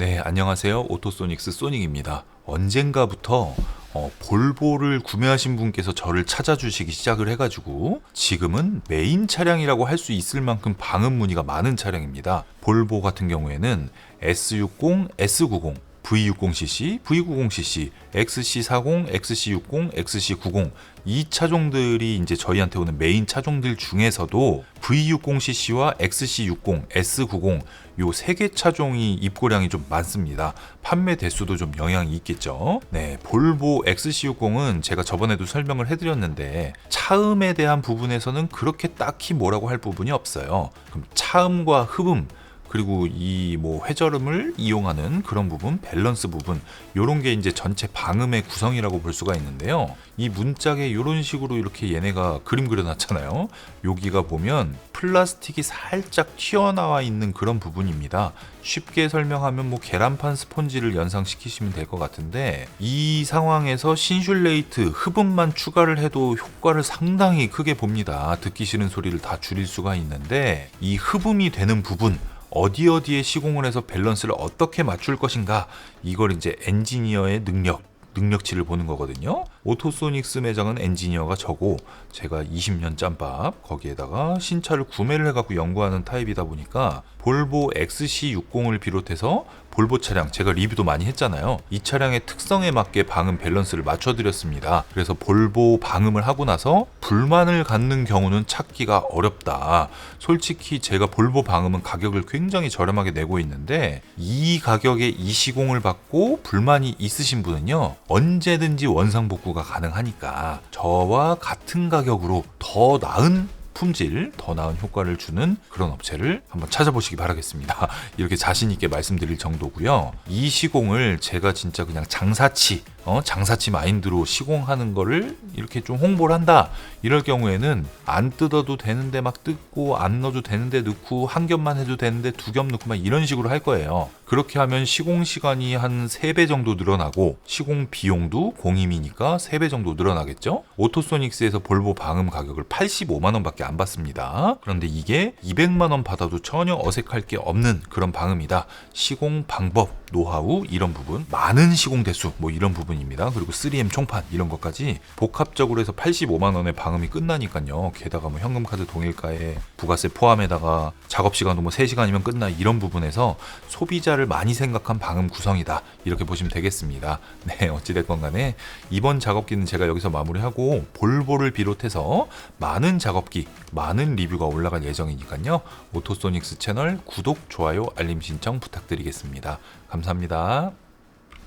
네, 안녕하세요. 오토소닉스 소닉입니다. 언젠가부터 어, 볼보를 구매하신 분께서 저를 찾아주시기 시작을 해가지고 지금은 메인 차량이라고 할 수 있을 만큼 방음 문의가 많은 차량입니다. 볼보 같은 경우에는 S60, S90, V60cc, V90cc, XC40, XC60, XC90 이 차종들이 이제 저희한테 오는 메인 차종들 중에서도 V60cc와 XC60, S90 요 세 개 차종이 입고량이 좀 많습니다. 판매 대수도 좀 영향이 있겠죠. 네, 볼보 XC60은 제가 저번에도 설명을 해드렸는데 차음에 대한 부분에서는 그렇게 딱히 뭐라고 할 부분이 없어요. 그럼 차음과 흡음 그리고 이 뭐 회절음을 이용하는 그런 부분, 밸런스 부분, 요런 게 이제 전체 방음의 구성이라고 볼 수가 있는데요. 이 문짝에 요런 식으로 이렇게 얘네가 그림 그려놨잖아요. 여기가 보면 플라스틱이 살짝 튀어나와 있는 그런 부분입니다. 쉽게 설명하면 뭐 계란판 스폰지를 연상시키시면 될 것 같은데 이 상황에서 신슐레이트 흡음만 추가를 해도 효과를 상당히 크게 봅니다. 듣기 싫은 소리를 다 줄일 수가 있는데 이 흡음이 되는 부분 어디 어디에 시공을 해서 밸런스를 어떻게 맞출 것인가 이걸 이제 엔지니어의 능력 능력치를 보는 거거든요. 오토소닉스 매장은 엔지니어가 저고 제가 20년 짬밥 거기에다가 신차를 구매를 해갖고 연구하는 타입이다 보니까 볼보 XC60을 비롯해서 볼보 차량 제가 리뷰도 많이 했잖아요. 이 차량의 특성에 맞게 방음 밸런스를 맞춰드렸습니다. 그래서 볼보 방음을 하고 나서 불만을 갖는 경우는 찾기가 어렵다. 솔직히 제가 볼보 방음은 가격을 굉장히 저렴하게 내고 있는데 이 가격에 이 시공을 받고 불만이 있으신 분은요 언제든지 원상 복구가 가능하니까 저와 같은 가격으로 더 나은 품질, 더 나은 효과를 주는 그런 업체를 한번 찾아보시기 바라겠습니다. 이렇게 자신 있게 말씀드릴 정도고요. 이 시공을 제가 진짜 그냥 장사치, 어, 장사치 마인드로 시공하는 거를 이렇게 좀 홍보를 한다. 이럴 경우에는 안 뜯어도 되는데 막 뜯고 안 넣어도 되는데 넣고 한 겹만 해도 되는데 두 겹 넣고 막 이런 식으로 할 거예요. 그렇게 하면 시공 시간이 한 3배 정도 늘어나고 시공 비용도 공임이니까 3배 정도 늘어나겠죠? 오토소닉스에서 볼보 방음 가격을 85만 원밖에 안 받습니다. 그런데 이게 200만 원 받아도 전혀 어색할 게 없는 그런 방음이다. 시공 방법, 노하우 이런 부분, 많은 시공 대수 뭐 이런 부분입니다. 그리고 3M 총판 이런 것까지 복합적으로 해서 85만 원의 방음이 끝나니까요. 게다가 뭐 현금 카드 동일가에 부가세 포함에다가 작업 시간도 뭐 3시간이면 끝나 이런 부분에서 소비자를 많이 생각한 방음 구성이다. 이렇게 보시면 되겠습니다. 네, 어찌됐건 간에 이번 작업기는 제가 여기서 마무리하고 볼보를 비롯해서 많은 작업기, 많은 리뷰가 올라갈 예정이니까요. 오토소닉스 채널 구독, 좋아요, 알림 신청 부탁드리겠습니다. 감사합니다.